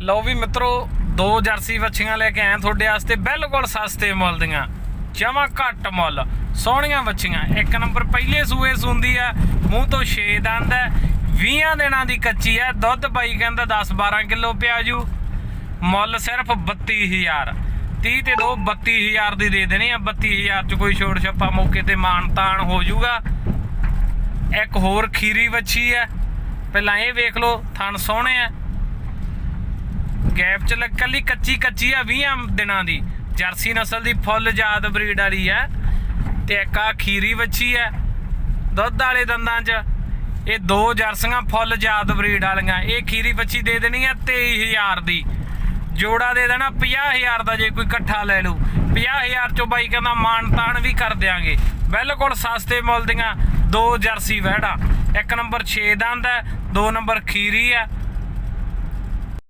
ਲਓ ਵੀ ਮਿੱਤਰੋ, ਦੋ ਜਰਸੀ ਵੱਛੀਆਂ ਲੈ ਕੇ ਆਏ ਤੁਹਾਡੇ ਵਾਸਤੇ, ਬਿਲਕੁਲ ਸਸਤੇ ਮੁੱਲ ਦੀਆਂ। ਜਮਾ ਘੱਟ ਮੁੱਲ, ਸੋਹਣੀਆਂ ਵੱਛੀਆਂ। ਇੱਕ ਨੰਬਰ ਪਹਿਲੇ ਸੂਏ ਸੁੰਦੀ ਆ, ਮੂੰਹ ਤੋਂ 6 ਦੰਦ ਹੈ 20 ਦਿਨਾਂ ਦੀ ਕੱਚੀ ਹੈ ਦੁੱਧ ਬਾਈ ਕਹਿੰਦਾ 10 12 ਕਿਲੋ ਪਿਆ ਜੂ ਮੁੱਲ ਸਿਰਫ 32000 30 ਤੇ 2 32000 ਦੀ ਦੇ ਦੇਣੀ ਆ 32000 ਚ ਕੋਈ ਛੋੜ ਛੱਪਾ ਮੌਕੇ ਤੇ ਮਾਨ ਤਾਨ ਹੋ ਜਾਊਗਾ। ਇੱਕ ਹੋਰ ਖੀਰੀ ਵੱਛੀ ਹੈ ਪਹਿਲਾਂ ਇਹ ਵੇਖ ਲਓ, ਥਣ ਸੋਹਣੇ ਆ ਗੈਪ ਚ ਲੱਗ ਕੱਲੀ ਕੱਚੀ ਕੱਚੀ ਆ 20 ਦਿਨਾਂ ਦੀ। ਜਰਸੀ ਨਸਲ ਦੀ ਫੁੱਲ ਜਾਤ ਬਰੀਡ ਵਾਲੀ ਆ। ਤੇ ਇੱਕ ਆ ਖੀਰੀ ਵੱਛੀ ਆ, ਦੁੱਧ ਵਾਲੇ ਦੰਦਾਂ 'ਚ। ਇਹ ਦੋ ਜਰਸੀਆਂ ਫੁੱਲ ਜਾਤ ਬਰੀਡ ਵਾਲੀਆਂ। ਇਹ ਖੀਰੀ ਵੱਛੀ ਦੇ ਦੇਣੀ ਆ 23000 ਦੀ। ਜੋੜਾ ਦੇ ਦੇਣਾ 50000 ਦਾ ਜੇ ਕੋਈ ਇਕੱਠਾ ਲੈ ਲੂ 50000 ਚੋਂ ਬਾਈ ਕਹਿੰਦਾ ਮਾਨ ਤਾਣ ਵੀ ਕਰ ਦਿਆਂਗੇ। ਬਿਲਕੁਲ ਸਸਤੇ ਮੁੱਲ ਦੀਆਂ ਦੋ ਜਰਸੀ ਵਹਿੜਾ। ਇੱਕ ਨੰਬਰ 6 ਦੰਦ ਹੈ ਦੋ ਨੰਬਰ ਖੀਰੀ ਹੈ